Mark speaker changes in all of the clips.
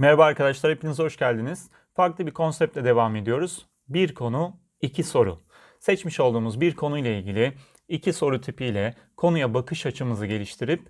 Speaker 1: Merhaba arkadaşlar, hepiniz hoş geldiniz. Farklı bir konseptle devam ediyoruz. Bir konu, iki soru. Seçmiş olduğumuz bir konuyla ilgili iki soru tipiyle konuya bakış açımızı geliştirip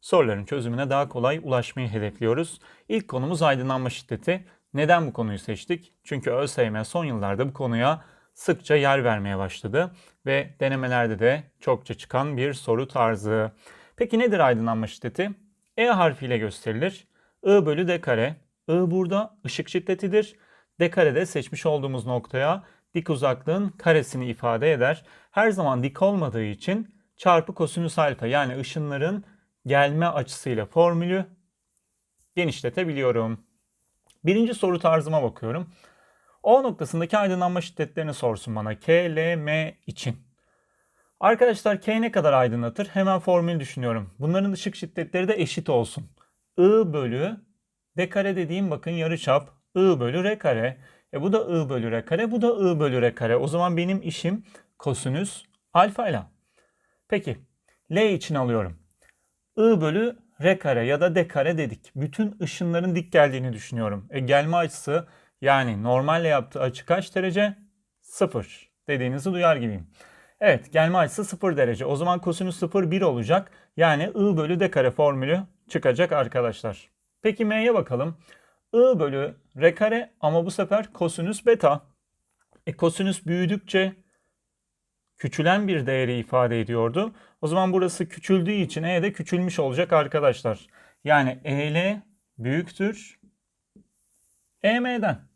Speaker 1: soruların çözümüne daha kolay ulaşmayı hedefliyoruz. İlk konumuz aydınlanma şiddeti. Neden bu konuyu seçtik? Çünkü ÖSYM son yıllarda bu konuya sıkça yer vermeye başladı ve denemelerde de çokça çıkan bir soru tarzı. Peki nedir aydınlanma şiddeti? E harfiyle gösterilir. I bölü D kare. I burada ışık şiddetidir. D kare de seçmiş olduğumuz noktaya dik uzaklığın karesini ifade eder. Her zaman dik olmadığı için çarpı kosinüs alfa yani ışınların gelme açısıyla formülü genişletebiliyorum. Birinci soru tarzıma bakıyorum. O noktasındaki aydınlanma şiddetlerini sorsun bana. K, L, M için. Arkadaşlar K ne kadar aydınlatır? Hemen formül düşünüyorum. Bunların ışık şiddetleri de eşit olsun. I bölü D kare dediğim bakın yarıçap I bölü R kare. E bu da I bölü R kare, bu da I bölü R kare. O zaman benim işim kosinüs alfa ile. Peki L için alıyorum. I bölü R kare ya da D kare dedik. Bütün ışınların dik geldiğini düşünüyorum. E gelme açısı yani normalle yaptığı açı kaç derece? 0 dediğinizi duyar gibiyim. Evet gelme açısı 0 derece. O zaman kosinüs 0 1 olacak. Yani I bölü D kare formülü çıkacak arkadaşlar. Peki M'ye bakalım. I bölü R kare ama bu sefer kosinüs beta. E kosinüs büyüdükçe küçülen bir değeri ifade ediyordu. O zaman burası küçüldüğü için E de küçülmüş olacak arkadaşlar. Yani EL büyüktür EM'den.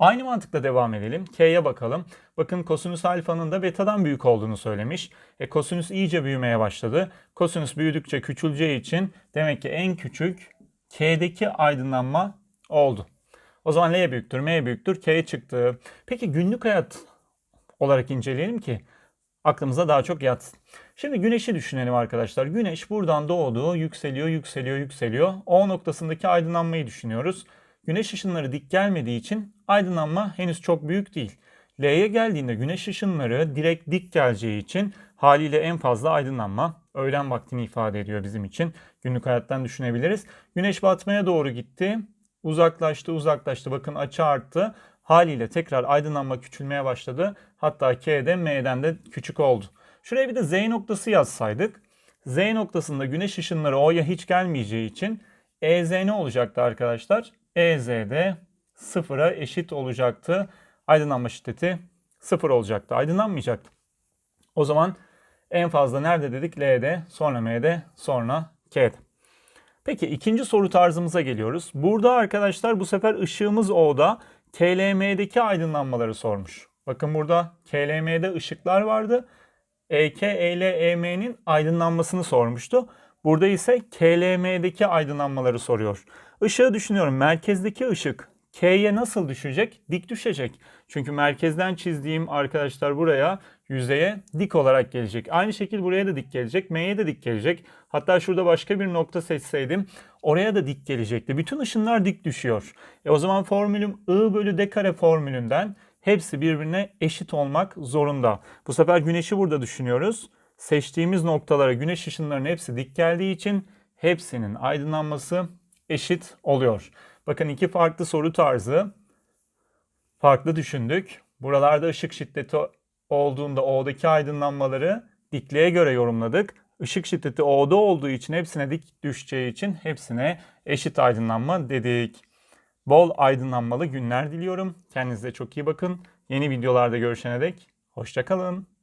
Speaker 1: Aynı mantıkla devam edelim. K'ye bakalım. Bakın kosinüs alfanın da betadan büyük olduğunu söylemiş. E kosinüs iyice büyümeye başladı. Kosinüs büyüdükçe küçüleceği için demek ki en küçük K'deki aydınlanma oldu. O zaman L büyüktür, M büyüktür, K çıktı. Peki günlük hayat olarak inceleyelim ki aklımıza daha çok yatsın. Şimdi güneşi düşünelim arkadaşlar. Güneş buradan doğdu, yükseliyor, yükseliyor, yükseliyor. O noktasındaki aydınlanmayı düşünüyoruz. Güneş ışınları dik gelmediği için aydınlanma henüz çok büyük değil. L'ye geldiğinde güneş ışınları direkt dik geleceği için haliyle en fazla aydınlanma öğlen vaktini ifade ediyor bizim için. Günlük hayattan düşünebiliriz. Güneş batmaya doğru gitti. Uzaklaştı, uzaklaştı. Bakın açı arttı. Haliyle tekrar aydınlanma küçülmeye başladı. Hatta K'de M'den de küçük oldu. Şuraya bir de Z noktası yazsaydık. Z noktasında güneş ışınları O'ya hiç gelmeyeceği için EZ ne olacaktı arkadaşlar? EZ'de sıfıra eşit olacaktı. Aydınlanma şiddeti sıfır olacaktı. Aydınlanmayacaktı. O zaman en fazla nerede dedik? L'de, sonra M'de, sonra K'de. Peki ikinci soru tarzımıza geliyoruz. Burada arkadaşlar bu sefer ışığımız O'da. KLM'deki aydınlanmaları sormuş. Bakın burada KLM'de ışıklar vardı. EK, EL, EM'nin aydınlanmasını sormuştu. Burada ise KLM'deki aydınlanmaları soruyor. Işığı düşünüyorum. Merkezdeki ışık K'ye nasıl düşecek? Dik düşecek. Çünkü merkezden çizdiğim arkadaşlar buraya yüzeye dik olarak gelecek. Aynı şekilde buraya da dik gelecek. M'ye de dik gelecek. Hatta şurada başka bir nokta seçseydim oraya da dik gelecekti. Bütün ışınlar dik düşüyor. E o zaman formülüm I bölü D kare formülünden hepsi birbirine eşit olmak zorunda. Bu sefer güneşi burada düşünüyoruz. Seçtiğimiz noktalara güneş ışınlarının hepsi dik geldiği için hepsinin aydınlanması eşit oluyor. Bakın iki farklı soru tarzı. Farklı düşündük. Buralarda ışık şiddeti olduğunda O'daki aydınlanmaları dikliğe göre yorumladık. Işık şiddeti O'da olduğu için hepsine dik düşeceği için hepsine eşit aydınlanma dedik. Bol aydınlanmalı günler diliyorum. Kendinize çok iyi bakın. Yeni videolarda görüşene dek hoşçakalın.